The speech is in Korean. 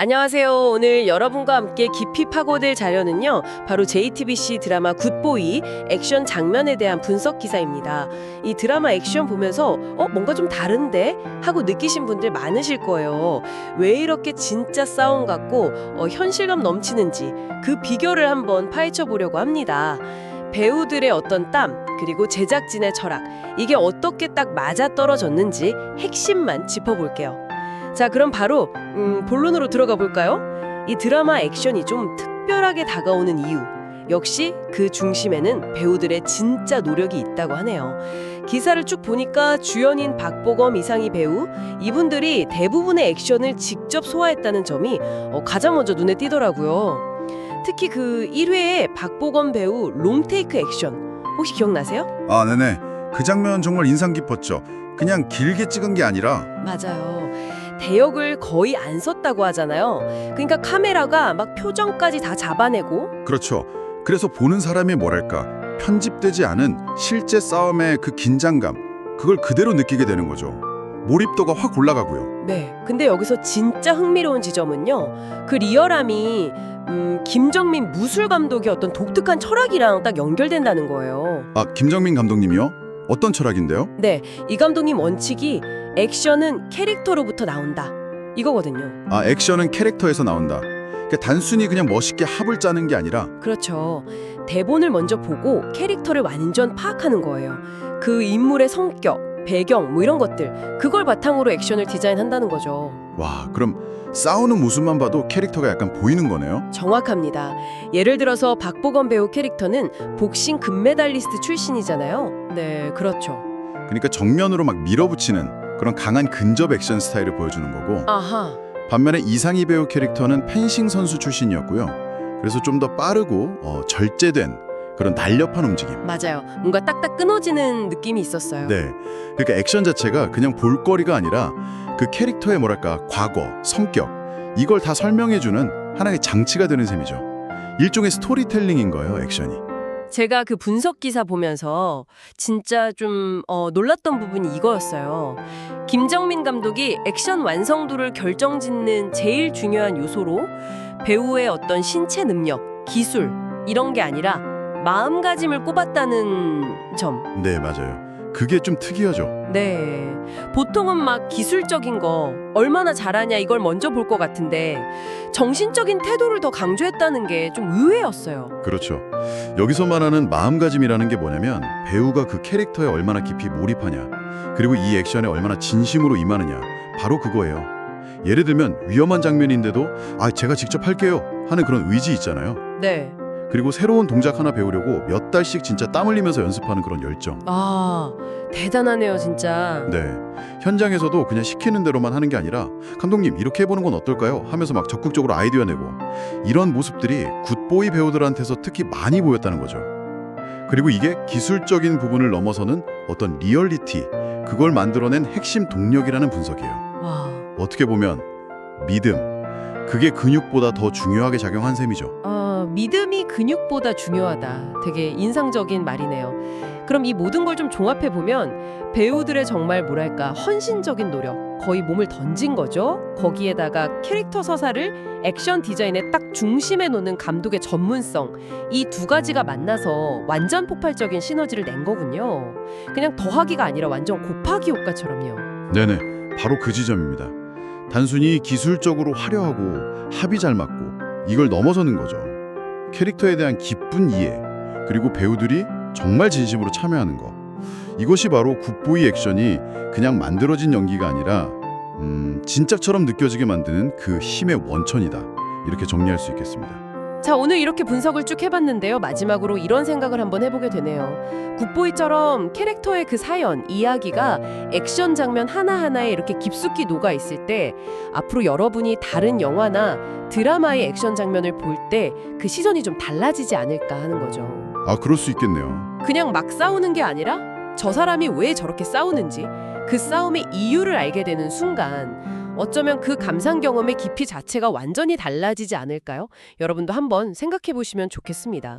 안녕하세요. 오늘 여러분과 함께 깊이 파고들 자료는요. 바로 JTBC 드라마 굿보이 액션 장면에 대한 분석 기사입니다. 이 드라마 액션 보면서 어 뭔가 좀 다른데 하고 느끼신 분들 많으실 거예요. 왜 이렇게 진짜 싸움 같고 어, 현실감 넘치는지 그 비결을 한번 파헤쳐 보려고 합니다. 배우들의 어떤 땀 그리고 제작진의 철학 이게 어떻게 딱 맞아 떨어졌는지 핵심만 짚어볼게요. 자, 그럼 바로 음, 본론으로 들어가 볼까요? 이 드라마 액션이 좀 특별하게 다가오는 이유. 역시 그 중심에는 배우들의 진짜 노력이 있다고 하네요. 기사를 쭉 보니까 주연인 박보검 이상희 배우 이분들이 대부분의 액션을 직접 소화했다는 점이 어, 가장 먼저 눈에 띄더라고요. 특히 그 1회의 박보검 배우 롱테이크 액션 혹시 기억나세요? 아, 네네. 그 장면 정말 인상 깊었죠. 그냥 길게 찍은 게 아니라 맞아요. 대역을 거의 안 썼다고 하잖아요. 그러니까 카메라가 막 표정까지 다 잡아내고 그렇죠. 그래서 보는 사람의 뭐랄까 편집되지 않은 실제 싸움의 그 긴장감 그걸 그대로 느끼게 되는 거죠. 몰입도가 확 올라가고요. 네. 근데 여기서 진짜 흥미로운 지점은요. 그 리얼함이 음, 김정민 무술 감독의 어떤 독특한 철학이랑 딱 연결된다는 거예요. 아, 김정민 감독님이요? 어떤 철학인데요? 네. 이 감독님 원칙이 액션은 캐릭터로부터 나온다. 이거거든요. 아, 액션은 캐릭터에서 나온다. 그러니까 단순히 그냥 멋있게 합을 짜는 게 아니라 그렇죠. 대본을 먼저 보고 캐릭터를 완전 파악하는 거예요. 그 인물의 성격, 배경 뭐 이런 것들 그걸 바탕으로 액션을 디자인한다는 거죠. 와, 그럼 싸우는 모습만 봐도 캐릭터가 약간 보이는 거네요. 정확합니다. 예를 들어서 박보검 배우 캐릭터는 복싱 금메달리스트 출신이잖아요. 네, 그렇죠. 그러니까 정면으로 막 밀어붙이는 그런 강한 근접 액션 스타일을 보여주는 거고 아하. 반면에 이상희 배우 캐릭터는 펜싱 선수 출신이었고요. 그래서 좀 더 빠르고 어, 절제된 그런 날렵한 움직임. 맞아요. 뭔가 딱딱 끊어지는 느낌이 있었어요. 네. 그러니까 액션 자체가 그냥 볼거리가 아니라 그 캐릭터의 뭐랄까 과거, 성격 이걸 다 설명해주는 하나의 장치가 되는 셈이죠. 일종의 스토리텔링인 거예요, 액션이. 제가 그 분석 기사 보면서 진짜 좀 어, 놀랐던 부분이 이거였어요. 김정민 감독이 액션 완성도를 결정짓는 제일 중요한 요소로 배우의 어떤 신체 능력, 기술 이런 게 아니라 마음가짐을 꼽았다는 점. 네, 맞아요. 그게 좀 특이하죠. 네. 보통은 막 기술적인 거 얼마나 잘하냐 이걸 먼저 볼 것 같은데 정신적인 태도를 더 강조했다는 게 좀 의외였어요. 그렇죠. 여기서 말하는 마음가짐이라는 게 뭐냐면 배우가 그 캐릭터에 얼마나 깊이 몰입하냐, 그리고 이 액션에 얼마나 진심으로 임하느냐, 바로 그거예요. 예를 들면 위험한 장면인데도 아 제가 직접 할게요 하는 그런 의지 있잖아요. 네. 그리고 새로운 동작 하나 배우려고 몇 달씩 진짜 땀 흘리면서 연습하는 그런 열정. 아, 대단하네요, 진짜. 네. 현장에서도 그냥 시키는 대로만 하는 게 아니라 감독님 이렇게 해보는 건 어떨까요? 하면서 막 적극적으로 아이디어 내고 이런 모습들이 굿보이 배우들한테서 특히 많이 보였다는 거죠. 그리고 이게 기술적인 부분을 넘어서는 어떤 리얼리티, 그걸 만들어낸 핵심 동력이라는 분석이에요. 와. 어떻게 보면 믿음, 그게 근육보다 더 중요하게 작용한 셈이죠. 어, 믿음이 근육보다 중요하다. 되게 인상적인 말이네요. 그럼 이 모든 걸 좀 종합해 보면 배우들의 정말 뭐랄까 헌신적인 노력, 거의 몸을 던진 거죠. 거기에다가 캐릭터 서사를 액션 디자인의 딱 중심에 놓는 감독의 전문성, 이 두 가지가 만나서 완전 폭발적인 시너지를 낸 거군요. 그냥 더하기가 아니라 완전 곱하기 효과처럼요. 네네, 바로 그 지점입니다. 단순히 기술적으로 화려하고 합이 잘 맞고 이걸 넘어서는 거죠. 캐릭터에 대한 깊은 이해, 그리고 배우들이 정말 진심으로 참여하는 거. 이것이 바로 굿보이 액션이 그냥 만들어진 연기가 아니라 음, 진짜처럼 느껴지게 만드는 그 힘의 원천이다. 이렇게 정리할 수 있겠습니다. 자, 오늘 이렇게 분석을 쭉 해봤는데요. 마지막으로 이런 생각을 한번 해보게 되네요. 굿보이처럼 캐릭터의 그 사연, 이야기가 액션 장면 하나하나에 이렇게 깊숙이 녹아 있을 때 앞으로 여러분이 다른 영화나 드라마의 액션 장면을 볼 때 그 시선이 좀 달라지지 않을까 하는 거죠. 아, 그럴 수 있겠네요. 그냥 막 싸우는 게 아니라 저 사람이 왜 저렇게 싸우는지 그 싸움의 이유를 알게 되는 순간 어쩌면 그 감상 경험의 깊이 자체가 완전히 달라지지 않을까요? 여러분도 한번 생각해 보시면 좋겠습니다.